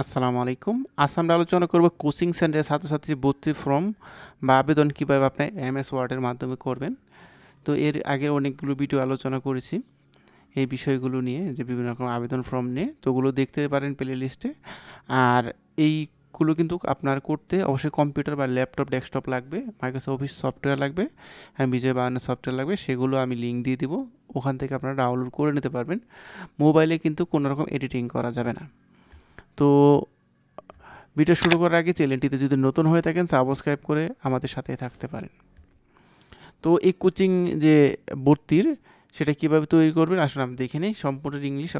আসসালামু আলাইকুম। আজ আমরা আলোচনা করব কোচিং সেন্টারে ছাত্রছাত্রী ভর্তি ফর্ম বা আবেদন কীভাবে আপনি এম এস ওয়ার্ডের মাধ্যমে করবেন। তো এর আগের অনেকগুলো ভিডিও আলোচনা করেছি। এই বিষয়গুলো নিয়ে যে বিভিন্ন রকম আবেদন ফর্ম নিয়ে, তো ওগুলো দেখতে পারেন প্লে লিস্টে আর এইগুলো কিন্তু আপনার করতে অবশ্যই কম্পিউটার বা ল্যাপটপ, ডেস্কটপ লাগবে, মাইক্রোসফট অফিস সফটওয়্যার লাগবে হ্যাঁ বিজয় বাহানের সফটওয়্যার লাগবে, সেগুলো আমি লিঙ্ক দিয়ে দিব। ওখান থেকে আপনারা ডাউনলোড করে নিতে পারবেন। মোবাইলে কিন্তু কোনো রকম এডিটিং করা যাবে না। তো ভিডিও শুরু করার আগে চ্যানেলটিতে যদি নতুন হয়ে থাকেন সাবস্ক্রাইব করে আমাদের সাথে থাকতে পারেন। তো এই কোচিং যে ভর্তির, সেটা কীভাবে তৈরি করবেন, আসলে আমি দেখে নিই। সম্পূর্ণ ইংলিশ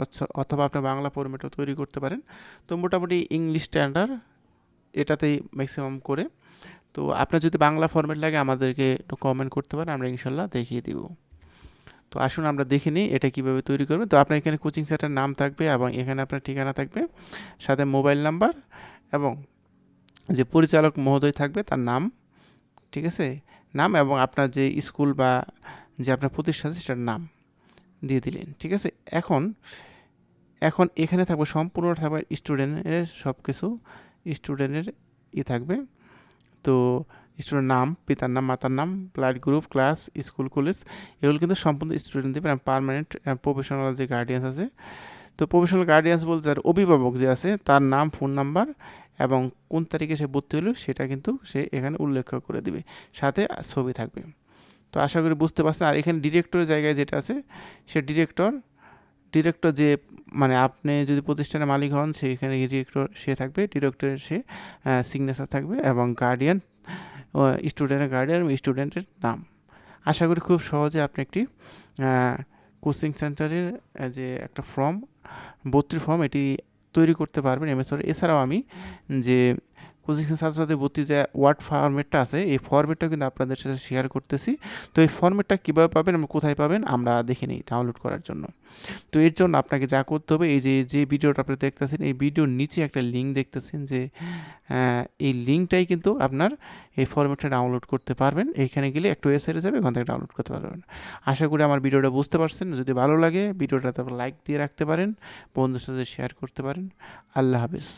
অথবা আপনার বাংলা ফরম্যাটও তৈরি করতে পারেন। তো মোটামুটি ইংলিশ স্ট্যান্ডার্ড এটাতেই ম্যাক্সিমাম করে। তো আপনার যদি বাংলা ফরম্যাট লাগে, আমাদেরকে একটু কমেন্ট করতে পারেন, আমরা ইনশাল্লাহ দেখিয়ে দিব। তো আসুন আমরা দেখে নিই এটা কীভাবে তৈরি করবেন তো আপনার এখানে কোচিং সেন্টার নাম থাকবে এবং এখানে আপনার ঠিকানা থাকবে, সাথে মোবাইল নাম্বার এবং যে পরিচালক মহোদয় থাকবে তার নাম, ঠিক আছে? নাম এবং আপনার যে স্কুল বা যে আপনার প্রতিষ্ঠান সেটার নাম দিয়ে দিলেন, ঠিক আছে? এখন এখন এখানে থাকবে সম্পূর্ণ থাকবে স্টুডেন্টের সব কিছু স্টুডেন্টের ই থাকবে। তো স্টুডেন্ট নাম, পিতার নাম, মাতার নাম, blood group, class, school, college, এগুলো কিন্তু সম্পূর্ণ স্টুডেন্ট দেবে পারমানেন্ট প্রফেশনাল যে গার্ডিয়ান্স আছে। তো প্রফেশনাল গার্ডিয়ান্স বলতে যার অভিভাবক যে আছে, তার নাম, ফোন নাম্বার এবং কোন তারিখে সে ভর্তি হলো, সেটা কিন্তু সে এখানে উল্লেখ করে দিবে। সাথে ছবি থাকবে। তো আশা করি বুঝতে পারছেন। আর এখানে ডিরেক্টরের জায়গায় যেটা আছে, সে ডিরেক্টর ডিরেক্টর যে মানে আপনি যদি প্রতিষ্ঠানের মালিক হন সেখানে ডিরেক্টর সে থাকবে, ডিরেক্টরের সে সিগনেচার থাকবে এবং গার্ডিয়ান স্টুডেন্টের গার্ডিয়ান এবং স্টুডেন্টের নাম। আশা করি খুব সহজে আপনি একটি কোচিং সেন্টারের যে একটা ফর্ম ভর্তির ফর্ম এটি তৈরি করতে পারবেন এমএসআর এছাড়াও আমি যে কোচিং সাথে ভর্তি যে ওয়ার্ড ফরম্যাটটা আছে, এই ফরম্যাটটা কিন্তু আপনাদের সাথে শেয়ার করতেছি। তো এই ফরম্যাটটা কীভাবে পাবেন আমরা কোথায় পাবেন, আমরা দেখে নিই ডাউনলোড করার জন্য। তো এর জন্য আপনাকে যা করতে হবে, এই যে যে ভিডিওটা আপনি দেখতেছেন, এই ভিডিওর নিচে একটা লিঙ্ক দেখতেছেন যে এই লিঙ্কটাই কিন্তু আপনার এই ফরম্যাটটা ডাউনলোড করতে পারবেন। এইখানে গেলে একটু ওয়েবসাইটে যাবে, ওখান থেকে ডাউনলোড করতে পারবেন। আশা করি আমার ভিডিওটা বুঝতে পারছেন। যদি ভালো লাগে ভিডিওটা তারপর লাইক দিয়ে রাখতে পারেন বন্ধুর সাথে শেয়ার করতে পারেন। আল্লাহ হাফিজ।